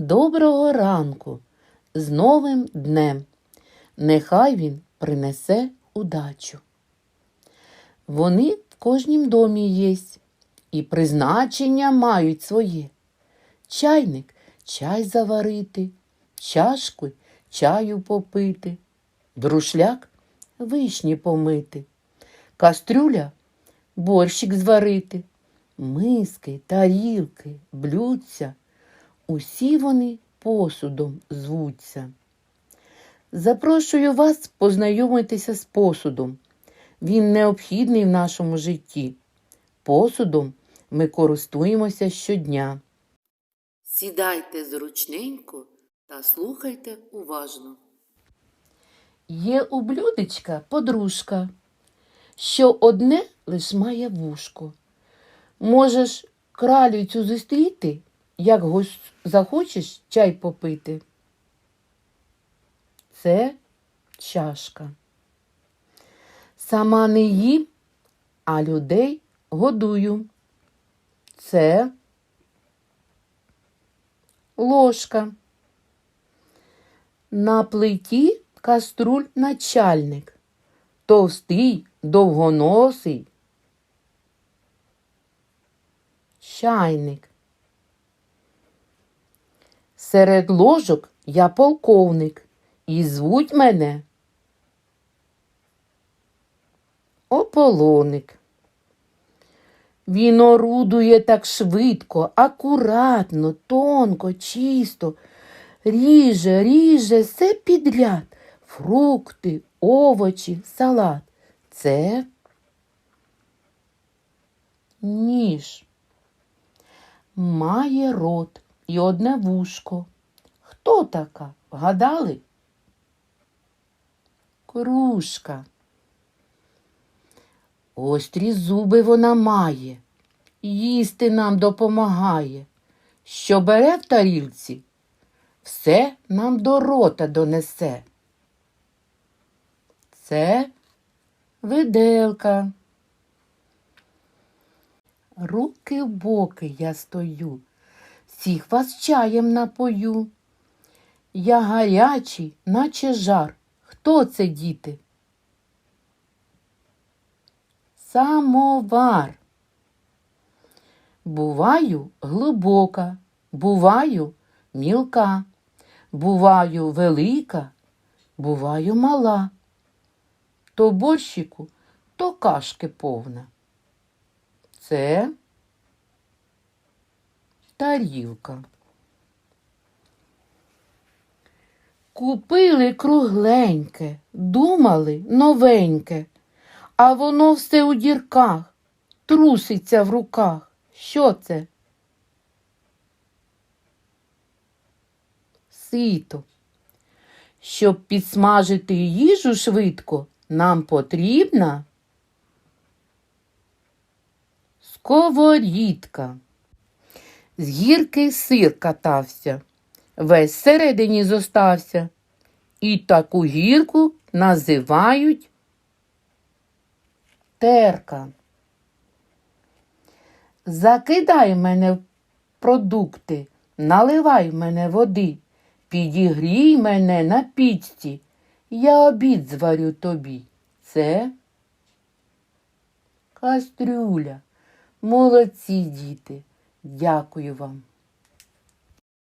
Доброго ранку з новим днем. Нехай він принесе удачу. Вони в кожнім домі єсть і призначення мають своє. Чайник чай заварити, чашку чаю попити, друшляк вишні помити, кастрюля борщик зварити, миски, тарілки, блюдця. Усі вони посудом звуться. Запрошую вас познайомитися з посудом. Він необхідний в нашому житті. Посудом ми користуємося щодня. Сідайте зручненько та слухайте уважно. Є у блюдечка подружка, що одне лиш має вушко. Можеш кралю цю зустріти, як захочеш чай попити. Це чашка. Сама не їм, а людей годую. Це ложка. На плиті каструль начальник. Товстий, довгоносий. Чайник. Серед ложок я полковник, і звуть мене Ополоник. Він орудує так швидко, акуратно, тонко, чисто, ріже, ріже все підряд. Фрукти, овочі, салат. Це ніж. Має рот і одне вушко. Хто така? Вгадали? Кружка. Острі зуби вона має, їсти нам допомагає. Що бере в тарілці, все нам до рота донесе. Це виделка. Руки в боки я стою, всіх вас чаєм напою. Я гарячий, наче жар. Хто це, діти? Самовар. Буваю глибока, буваю мілка, буваю велика, буваю мала. То борщику, то кашки повна. Це тарілка. Купили кругленьке, думали новеньке, а воно все у дірках, труситься в руках. Що це? Сито. Щоб підсмажити їжу швидко, нам потрібна сковорідка. З гірки сир катався, весь всередині зостався. І таку гірку називають терка. Закидай мене в продукти, наливай мене води, підігрій мене на пічці, я обід зварю тобі. Це кастрюля. Молодці діти. Дякую вам.